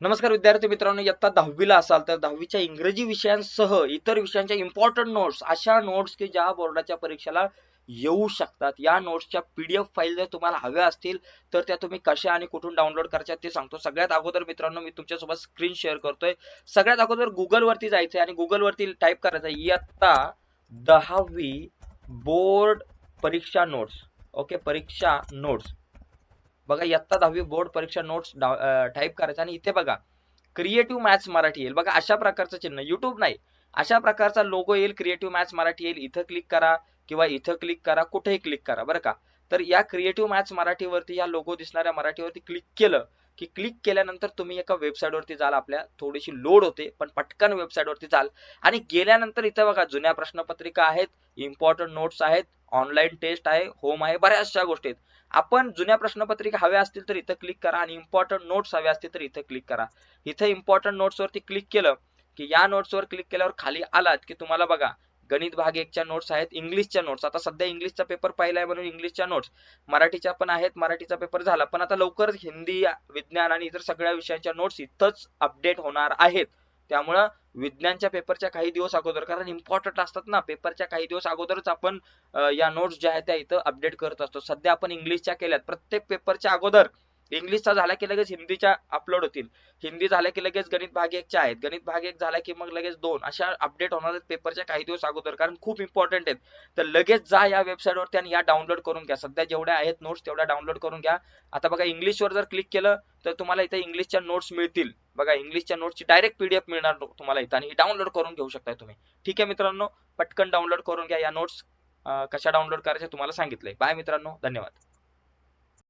नमस्कार विद्यार्थी मित्रांनो इयत्ता दहावीला असाल तर दहावीच्या इंग्रजी विषयांसह इतर विषयांच्या इम्पॉर्टंट नोट्स अशा नोट्स की ज्या बोर्डाच्या परीक्षेला येऊ शकतात. या नोट्सच्या पीडीएफ फाईल जर तुम्हाला हव्या असतील तर त्या तुम्ही कशा आणि कुठून डाउनलोड करायच्या ते सांगतो. सगळ्यात अगोदर मित्रांनो मी तुमच्यासोबत स्क्रीन शेअर करतोय. सगळ्यात अगोदर गुगलवरती जायचंय आणि गुगलवरती टाईप करायचं इयत्ता दहावी बोर्ड परीक्षा नोट्स ओके परीक्षा नोट्स बघा इयत्ता दहावी बोर्ड परीक्षा नोट्स टाईप करायचं आणि इथे बघा क्रिएटिव्ह मॅथ्स मराठी येईल. बघा अशा प्रकारचं चिन्ह युट्यूब नाही. अशा प्रकारचा लोगो येईल क्रिएटिव्ह मॅथ्स मराठी येईल. इथं क्लिक करा किंवा इथं क्लिक करा कुठेही क्लिक करा बरं का? तर या क्रिएटिव्ह मॅथ्स मराठीवरती या लोगो दिसणाऱ्या मराठीवरती क्लिक केलं की क्लिक केल्यानंतर तुम्ही एका वेबसाईटवरती जाल. आपल्या थोडीशी लोड होते पण पटकन वेबसाईटवरती जाल. आणि गेल्यानंतर इथं बघा जुन्या प्रश्नपत्रिका आहेत इम्पॉर्टंट नोट्स आहेत ऑनलाईन टेस्ट आहे होम आहे बऱ्याचशा गोष्टी आहेत. आपण जुन्या प्रश्नपत्रिका हव्या असतील तर इथं क्लिक करा आणि इम्पॉर्टंट नोट्स हव्या असतील तर इथं क्लिक करा. इथं इम्पॉर्टंट नोट्स वरती क्लिक केलं की या नोट्स वर क्लिक केल्यावर खाली आलात की तुम्हाला बघा गणित भाग एकच्या नोट्स आहेत इंग्लिशच्या नोट्स आता सध्या इंग्लिशचा पेपर पाहिलाय म्हणून इंग्लिशच्या नोट्स मराठीच्या पण आहेत मराठीचा पेपर झाला पण आता लवकरच हिंदी विज्ञान आणि इतर सगळ्या विषयांच्या नोट्स इथंच अपडेट होणार आहेत. त्यामुळं विज्ञानच्या पेपरच्या काही दिवस अगोदर कारण इम्पॉर्टंट असतात ना पेपरच्या काही दिवस अगोदरच आपण या नोट्स ज्या आहेत त्या इथं अपडेट करत असतो. सध्या आपण इंग्लिशच्या केल्यात. प्रत्येक पेपरच्या अगोदर इंग्लिशचा झाला की लगेच हिंदीच्या अपलोड होतील. हिंदी झाला की लगेच गणित भाग एकच्या आहेत. गणित भाग एक झाला की मग लगेच दोन. अशा अपडेट होणार आहेत पेपरच्या काही दिवस अगोदर कारण खूप इम्पॉर्टंट आहेत. तर लगेच जा या वेबसाईट वरती आणि या डाउनलोड करून घ्या. सध्या जेवढ्या आहेत नोट्स तेवढ्या डाउनलोड करून घ्या. आता बघा इंग्लिशवर जर क्लिक केलं तर तुम्हाला इथे इंग्लिशच्या नोट्स मिळतील. बघा इंग्लिशच्या नोट्सची डायरेक्ट पीडीएफ मिळणार तुम्हाला इथं. आणि डाउनलोड करून घेऊ शकताय तुम्ही. ठीक आहे मित्रांनो? पटकन डाउनलोड करून घ्या या नोट्स कशा डाउनलोड करायच्या तुम्हाला सांगितलंय. बाय मित्रांनो. धन्यवाद.